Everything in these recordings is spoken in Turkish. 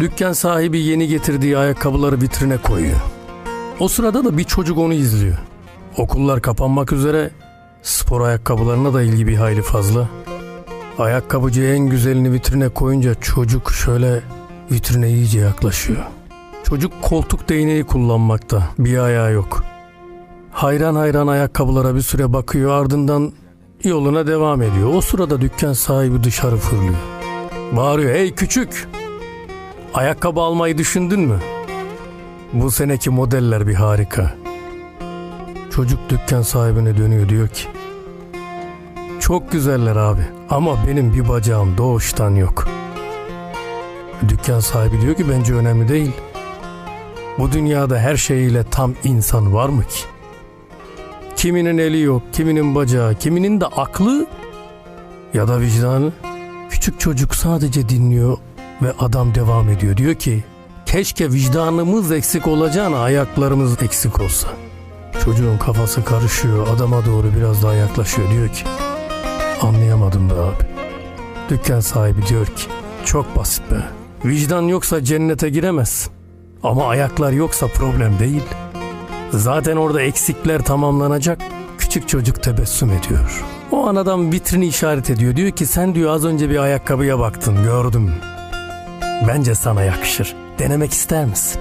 Dükkan sahibi yeni getirdiği ayakkabıları vitrine koyuyor. O sırada da bir çocuk onu izliyor. Okullar kapanmak üzere spor ayakkabılarına da ilgi bir hayli fazla. Ayakkabıcı en güzelini vitrine koyunca çocuk şöyle vitrine iyice yaklaşıyor. Çocuk koltuk değneği kullanmakta. Bir ayağı yok. Hayran hayran ayakkabılara bir süre bakıyor ardından yoluna devam ediyor. O sırada dükkan sahibi dışarı fırlıyor. Bağırıyor hey küçük ayakkabı almayı düşündün mü? Bu seneki modeller bir harika. Çocuk dükkan sahibine dönüyor diyor ki çok güzeller abi ama benim bir bacağım doğuştan yok. Dükkan sahibi diyor ki bence önemli değil. Bu dünyada her şeyiyle tam insan var mı ki? Kiminin eli yok, kiminin bacağı, kiminin de aklı ya da vicdanı. Küçük çocuk sadece dinliyor ve adam devam ediyor. Diyor ki keşke vicdanımız eksik olacağına ayaklarımız eksik olsa. Çocuğun kafası karışıyor adama doğru biraz daha yaklaşıyor. Diyor ki anlayamadım da abi. Dükkan sahibi diyor ki çok basit be. Vicdan yoksa cennete giremezsin. Ama ayaklar yoksa problem değil. Zaten orada eksikler tamamlanacak. Küçük çocuk tebessüm ediyor. O an adam vitrini işaret ediyor. Diyor ki sen diyor az önce bir ayakkabıya baktın gördüm. Bence sana yakışır. Denemek ister misin?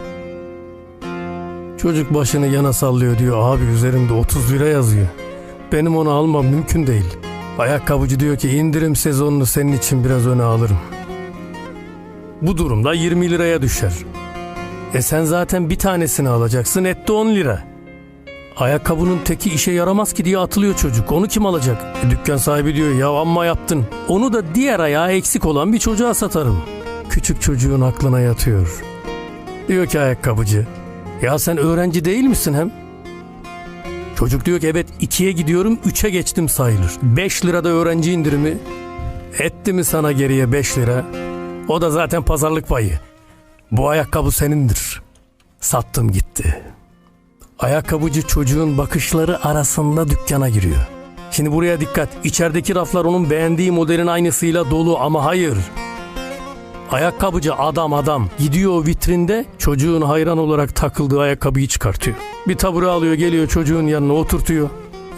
Çocuk başını yana sallıyor diyor. Abi üzerimde 30 lira yazıyor. Benim onu almam mümkün değil. Ayakkabıcı diyor ki indirim sezonunu senin için biraz öne alırım. Bu durumda 20 liraya düşer. E sen zaten bir tanesini alacaksın etti 10 lira. Ayakkabının teki işe yaramaz ki diye atılıyor çocuk. Onu kim alacak? E, dükkan sahibi diyor ya amma yaptın. Onu da diğer ayağı eksik olan bir çocuğa satarım. Küçük çocuğun aklına yatıyor. Diyor ki ayakkabıcı. Ya sen öğrenci değil misin hem? Çocuk diyor ki evet ikiye gidiyorum üçe geçtim sayılır. 5 lirada öğrenci indirimi. Etti mi sana geriye 5 lira? O da zaten pazarlık payı. Bu ayakkabı senindir. Sattım gitti. Ayakkabıcı çocuğun bakışları arasında dükkana giriyor. Şimdi buraya dikkat. İçerideki raflar onun beğendiği modelin aynısıyla dolu ama hayır. Ayakkabıcı adam adam gidiyor vitrinde çocuğun hayran olarak takıldığı ayakkabıyı çıkartıyor. Bir tabure alıyor geliyor çocuğun yanına oturtuyor.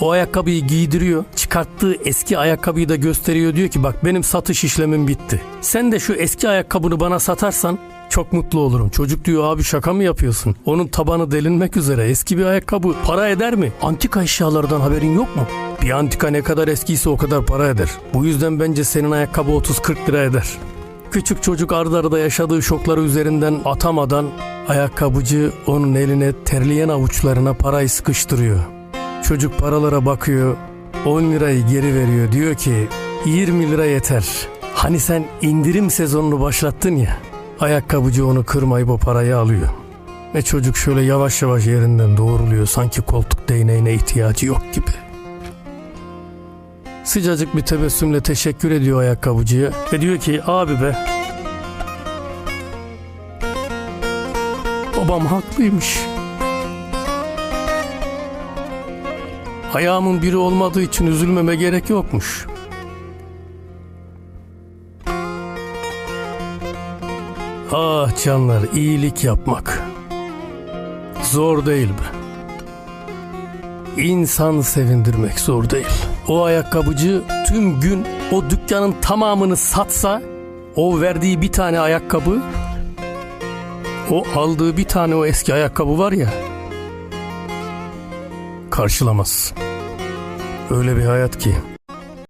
O ayakkabıyı giydiriyor. Çıkarttığı eski ayakkabıyı da gösteriyor. Diyor ki bak benim satış işlemim bitti. Sen de şu eski ayakkabını bana satarsan çok mutlu olurum. Çocuk diyor abi şaka mı yapıyorsun? Onun tabanı delinmek üzere. Eski bir ayakkabı para eder mi? Antika eşyalardan haberin yok mu? Bir antika ne kadar eskiyse o kadar para eder. Bu yüzden bence senin ayakkabı 30-40 lira eder. Küçük çocuk arda arada yaşadığı şokları üzerinden atamadan ayakkabıcı onun eline terleyen avuçlarına parayı sıkıştırıyor. Çocuk paralara bakıyor 10 lirayı geri veriyor diyor ki 20 lira yeter. Hani sen indirim sezonunu başlattın ya. Ayakkabıcı onu kırmayıp o parayı alıyor. Ve çocuk şöyle yavaş yavaş yerinden doğruluyor sanki koltuk değneğine ihtiyacı yok gibi. Sıcacık bir tebessümle teşekkür ediyor ayakkabıcıya ve diyor ki abi be babam haklıymış. Ayağımın biri olmadığı için üzülmeme gerek yokmuş. Ah canlar iyilik yapmak zor değil be. İnsan sevindirmek zor değil. O ayakkabıcı tüm gün o dükkanın tamamını satsa o verdiği bir tane ayakkabı o aldığı bir tane o eski ayakkabı var ya karşılamaz. Öyle bir hayat ki